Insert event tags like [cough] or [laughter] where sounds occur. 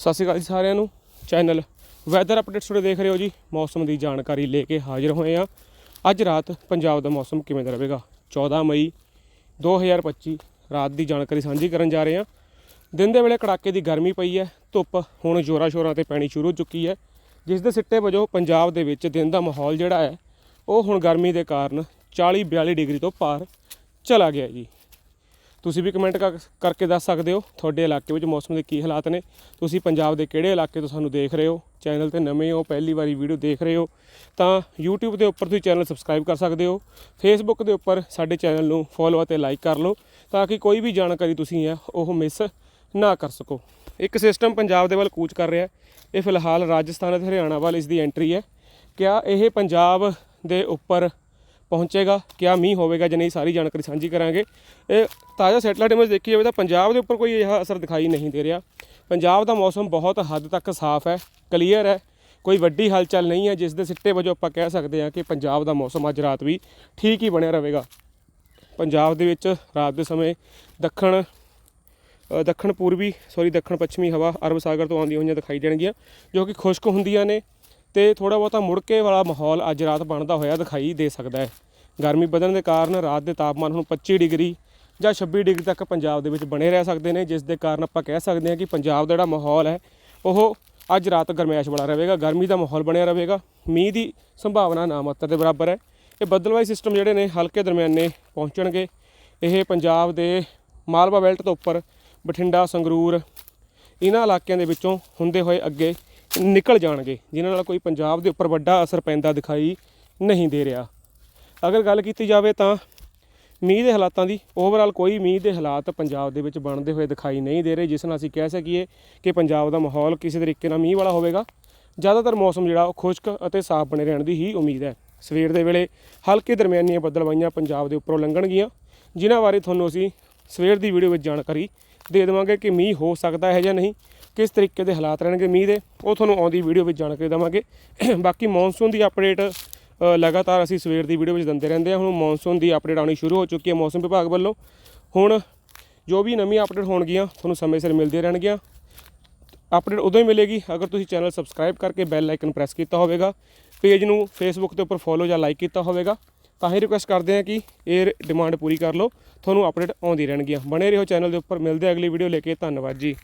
ਸਤਿ ਸ਼੍ਰੀ ਅਕਾਲ ਜੀ ਸਾਰਿਆਂ ਨੂੰ। ਚੈਨਲ ਵੈਦਰ ਅਪਡੇਟਸ ਤੁਹਾਡੇ ਦੇਖ ਰਹੇ ਹੋ ਜੀ। ਮੌਸਮ ਦੀ ਜਾਣਕਾਰੀ ਲੈ ਕੇ ਹਾਜ਼ਰ ਹੋਏ ਆ ਅੱਜ ਰਾਤ ਪੰਜਾਬ ਦਾ ਮੌਸਮ ਕਿਵੇਂ ਦਾ ਰਹੇਗਾ? 14 ਮਈ 2025 ਰਾਤ ਦੀ ਜਾਣਕਾਰੀ ਸਾਂਝੀ ਕਰਨ ਜਾ ਰਹੇ ਆ ਦਿਨ ਦੇ ਵੇਲੇ ਕੜਾਕੇ ਦੀ ਗਰਮੀ ਪਈ ਹੈ, ਧੁੱਪ ਹੁਣ ਜ਼ੋਰਾਂ ਸ਼ੋਰਾਂ ਤੇ ਪੈਣੀ ਸ਼ੁਰੂ ਹੋ ਚੁੱਕੀ ਹੈ। ਜਿਸ ਦੇ ਸਿੱਟੇ ਵਜੋਂ ਪੰਜਾਬ ਦੇ ਵਿੱਚ ਦਿਨ ਦਾ ਮਾਹੌਲ ਜਿਹੜਾ ਹੈ, ਉਹ ਹੁਣ ਗਰਮੀ ਦੇ ਕਾਰਨ 40 42 ਡਿਗਰੀ ਤੋਂ ਪਾਰ ਚਲਾ ਗਿਆ ਜੀ। ਤੁਸੀਂ ਵੀ ਕਮੈਂਟ ਕਰ- ਕਰਕੇ ਦੱਸ ਸਕਦੇ ਹੋ ਤੁਹਾਡੇ ਇਲਾਕੇ ਵਿੱਚ ਮੌਸਮ ਦੇ ਕੀ ਹਾਲਾਤ ਨੇ। ਤੁਸੀਂ ਪੰਜਾਬ ਦੇ ਕਿਹੜੇ ਇਲਾਕੇ ਤੋਂ ਸਾਨੂੰ ਦੇਖ ਰਹੇ ਹੋ? ਚੈਨਲ ਤੇ ਨਵੇਂ ਹੋ, ਪਹਿਲੀ ਵਾਰੀ ਵੀਡੀਓ ਦੇਖ ਰਹੇ ਹੋ, ਤਾਂ YouTube ਦੇ ਉੱਪਰ ਤੁਸੀਂ ਚੈਨਲ ਸਬਸਕ੍ਰਾਈਬ ਕਰ ਸਕਦੇ ਹੋ। Facebook ਦੇ ਉੱਪਰ ਸਾਡੇ ਚੈਨਲ ਨੂੰ ਫੋਲੋ ਅਤੇ ਲਾਈਕ ਕਰ ਲਓ, ਤਾਂ ਕਿ ਕੋਈ ਵੀ ਜਾਣਕਾਰੀ ਤੁਸੀਂ ਹੈ, ਉਹ ਮਿਸ ਨਾ ਕਰ ਸਕੋ। ਇੱਕ ਸਿਸਟਮ ਪੰਜਾਬ ਦੇ ਵੱਲ ਕੂਚ ਕਰ ਰਿਹਾ ਇਹ ਫਿਲਹਾਲ ਰਾਜਸਥਾਨ ਅਤੇ ਹਰਿਆਣਾ ਵੱਲ ਇਸ ਦੀ ਐਂਟਰੀ ਹੈ। ਕਿਆ ਇਹ ਪੰਜਾਬ ਦੇ ਉੱਪਰ ਪਹੁੰਚੇਗਾ, ਕਿਆ ਮੀਂਹ ਹੋਵੇਗਾ, ਜਾਂ ਨਹੀਂ ਸਾਰੀ ਜਾਣਕਾਰੀ ਸਾਂਝੀ ਕਰਾਂਗੇ। ਇਹ ਤਾਜ਼ਾ ਸੈਟਲਾਈਟ ਇਮੇਜ ਦੇਖੀ ਜਾਵੇ ਤਾਂ ਪੰਜਾਬ ਦੇ ਉੱਪਰ ਕੋਈ ਇਹ ਅਸਰ ਦਿਖਾਈ ਨਹੀਂ ਦੇ ਰਿਹਾ। ਪੰਜਾਬ ਦਾ ਮੌਸਮ ਬਹੁਤ ਹੱਦ ਤੱਕ ਸਾਫ਼ ਹੈ, ਕਲੀਅਰ ਹੈ, ਕੋਈ ਵੱਡੀ ਹਲਚਲ ਨਹੀਂ ਹੈ ਜਿਸ ਦੇ ਸਿੱਟੇ ਵਜੋਂ ਆਪਾਂ ਕਹਿ ਸਕਦੇ ਹਾਂ ਕਿ ਪੰਜਾਬ ਦਾ ਮੌਸਮ ਅੱਜ ਰਾਤ ਵੀ ਠੀਕ ਹੀ ਬਣਿਆ ਰਹੇਗਾ। ਪੰਜਾਬ ਦੇ ਵਿੱਚ ਰਾਤ ਦੇ ਸਮੇਂ ਦੱਖਣ ਦੱਖਣ ਪੂਰਬੀ ਸੌਰੀ ਦੱਖਣ ਪੱਛਮੀ ਹਵਾ ਅਰਬ ਸਾਗਰ ਤੋਂ ਆਉਂਦੀਆਂ ਹੋਈਆਂ ਦਿਖਾਈ ਦੇਣਗੀਆਂ, ਜੋ ਕਿ ਖੁਸ਼ਕ ਹੁੰਦੀਆਂ ਨੇ। ਤੇ ਥੋੜਾ ਬਹੁਤਾ ਮੁੜਕੇ ਵਾਲਾ ਮਾਹੌਲ ਅੱਜ ਰਾਤ ਬਣਦਾ ਹੋਇਆ ਦਿਖਾਈ ਦੇ ਸਕਦਾ ਹੈ। ਗਰਮੀ ਵਧਣ ਦੇ ਕਾਰਨ ਰਾਤ ਦੇ ਤਾਪਮਾਨ ਹੁਣ 25 ਡਿਗਰੀ ਜਾਂ 26 ਡਿਗਰੀ ਤੱਕ ਪੰਜਾਬ ਦੇ ਵਿੱਚ ਬਣੇ ਰਹਿ ਸਕਦੇ ਨੇ, ਜਿਸ ਦੇ ਕਾਰਨ ਆਪਾਂ ਕਹਿ ਸਕਦੇ ਹਾਂ ਕਿ ਪੰਜਾਬ ਦਾ ਜਿਹੜਾ ਮਾਹੌਲ ਹੈ, ਉਹ ਅੱਜ ਰਾਤ ਗਰਮੈਸ਼ ਵਾਲਾ ਰਹੇਗਾ, ਗਰਮੀ ਦਾ ਮਾਹੌਲ ਬਣਿਆ ਰਹੇਗਾ, ਮੀਂਹ ਦੀ ਸੰਭਾਵਨਾ ਨਾ ਮਾਤਰ ਦੇ ਬਰਾਬਰ ਹੈ। ਇਹ ਬੱਦਲਵਾਈ ਸਿਸਟਮ ਜਿਹੜੇ ਨੇ, ਹਲਕੇ ਦਰਮਿਆਨੇ ਪਹੁੰਚਣਗੇ। ਇਹ ਪੰਜਾਬ ਦੇ ਮਾਲਵਾ ਬੈਲਟ ਤੋਂ ਉੱਪਰ, ਬਠਿੰਡਾ, ਸੰਗਰੂਰ ਇਹਨਾਂ ਇਲਾਕਿਆਂ ਦੇ ਵਿੱਚੋਂ ਹੁੰਦੇ ਹੋਏ ਅੱਗੇ ਨਿਕਲ ਜਾਣਗੇ, ਜਿਨ੍ਹਾਂ ਨਾਲ ਕੋਈ ਪੰਜਾਬ ਦੇ ਉੱਪਰ ਵੱਡਾ ਅਸਰ ਪੈਂਦਾ ਦਿਖਾਈ ਨਹੀਂ ਦੇ ਰਿਹਾ। ਅਗਰ ਗੱਲ ਕੀਤੀ ਜਾਵੇ ਤਾਂ ਮੀਂਹ ਦੇ ਹਾਲਾਤਾਂ ਦੀ ਓਵਰਆਲ ਕੋਈ ਮੀਂਹ ਦੇ ਹਾਲਾਤ ਪੰਜਾਬ ਦੇ ਵਿੱਚ ਬਣਦੇ ਹੋਏ ਦਿਖਾਈ ਨਹੀਂ ਦੇ ਰਹੇ, ਜਿਸ ਨਾਲ ਅਸੀਂ ਕਹਿ ਸਕੀਏ ਕਿ ਪੰਜਾਬ ਦਾ ਮਾਹੌਲ ਕਿਸੇ ਤਰੀਕੇ ਨਾਲ ਮੀਂਹ ਵਾਲਾ ਹੋਵੇਗਾ। ਜ਼ਿਆਦਾਤਰ ਮੌਸਮ ਜਿਹੜਾ ਉਹ ਖੁਸ਼ਕ ਅਤੇ ਸਾਫ਼ ਬਣੇ ਰਹਿਣ ਦੀ ਹੀ ਉਮੀਦ ਹੈ। ਸਵੇਰ ਦੇ ਵੇਲੇ ਹਲਕੇ ਦਰਮਿਆਨੀਆਂ ਬੱਦਲਵਾਈਆਂ ਪੰਜਾਬ ਦੇ ਉੱਪਰੋਂ ਲੰਘਣਗੀਆਂ, ਜਿਨ੍ਹਾਂ ਬਾਰੇ ਤੁਹਾਨੂੰ ਅਸੀਂ ਸਵੇਰ ਦੀ ਵੀਡੀਓ ਵਿੱਚ ਜਾਣਕਾਰੀ ਦੇ ਦੇਵਾਂਗੇ ਕਿ ਮੀਂਹ ਹੋ ਸਕਦਾ ਹੈ ਜਾਂ ਨਹੀਂ। ਕਿਸ ਤਰੀਕੇ ਦੇ ਹਾਲਾਤ ਰਹਿਣਗੇ ਮੀਂਹ ਦੇ, ਉਹ ਤੁਹਾਨੂੰ ਆਉਂਦੀ ਵੀਡੀਓ ਵਿੱਚ ਜਾਣਕਾਰੀ ਦੇਵਾਂਗੇ। [coughs] ਬਾਕੀ ਮੌਨਸੂਨ ਦੀ ਅਪਡੇਟ ਲਗਾਤਾਰ ਅਸੀਂ ਸਵੇਰ ਦੀ ਵੀਡੀਓ ਵਿੱਚ ਦਿੰਦੇ ਰਹਿੰਦੇ ਹਾਂ। ਹੁਣ ਮੌਨਸੂਨ ਦੀ ਅਪਡੇਟ ਆਉਣੀ ਸ਼ੁਰੂ ਹੋ ਚੁੱਕੀ ਹੈ ਮੌਸਮ ਵਿਭਾਗ ਵੱਲੋਂ। ਹੁਣ ਜੋ ਵੀ ਨਵੀਂ ਅਪਡੇਟ ਹੋਣਗੀਆਂ, ਤੁਹਾਨੂੰ ਸਮੇਂ ਸਿਰ ਮਿਲਦੀਆਂ ਰਹਿਣਗੀਆਂ। ਅਪਡੇਟ ਉਦੋਂ ਹੀ ਮਿਲੇਗੀ ਅਗਰ ਤੁਸੀਂ ਚੈਨਲ ਸਬਸਕ੍ਰਾਈਬ ਕਰਕੇ ਬੈਲ ਆਈਕਨ ਪ੍ਰੈਸ ਕੀਤਾ ਹੋਵੇਗਾ। ਪੇਜ ਨੂੰ ਫੇਸਬੁੱਕ ਦੇ ਉੱਪਰ ਫੋਲੋ ਜਾਂ ਲਾਈਕ ਕੀਤਾ ਹੋਵੇਗਾ। ਤਾਂ ਹੀ ਰਿਕੁਐਸਟ ਕਰਦੇ ਹਾਂ ਕਿ ਇਹ ਡਿਮਾਂਡ ਪੂਰੀ ਕਰ ਲਓ। ਤੁਹਾਨੂੰ ਅਪਡੇਟ ਆਉਂਦੀ ਰਹਿਣਗੀਆਂ। ਬਣੇ ਰਹੋ ਚੈਨਲ ਦੇ ਉੱਪਰ। ਮਿਲਦੇ ਅਗਲੀ ਵੀਡੀਓ ਲੈ ਕੇ। ਧੰਨਵਾਦ ਜੀ।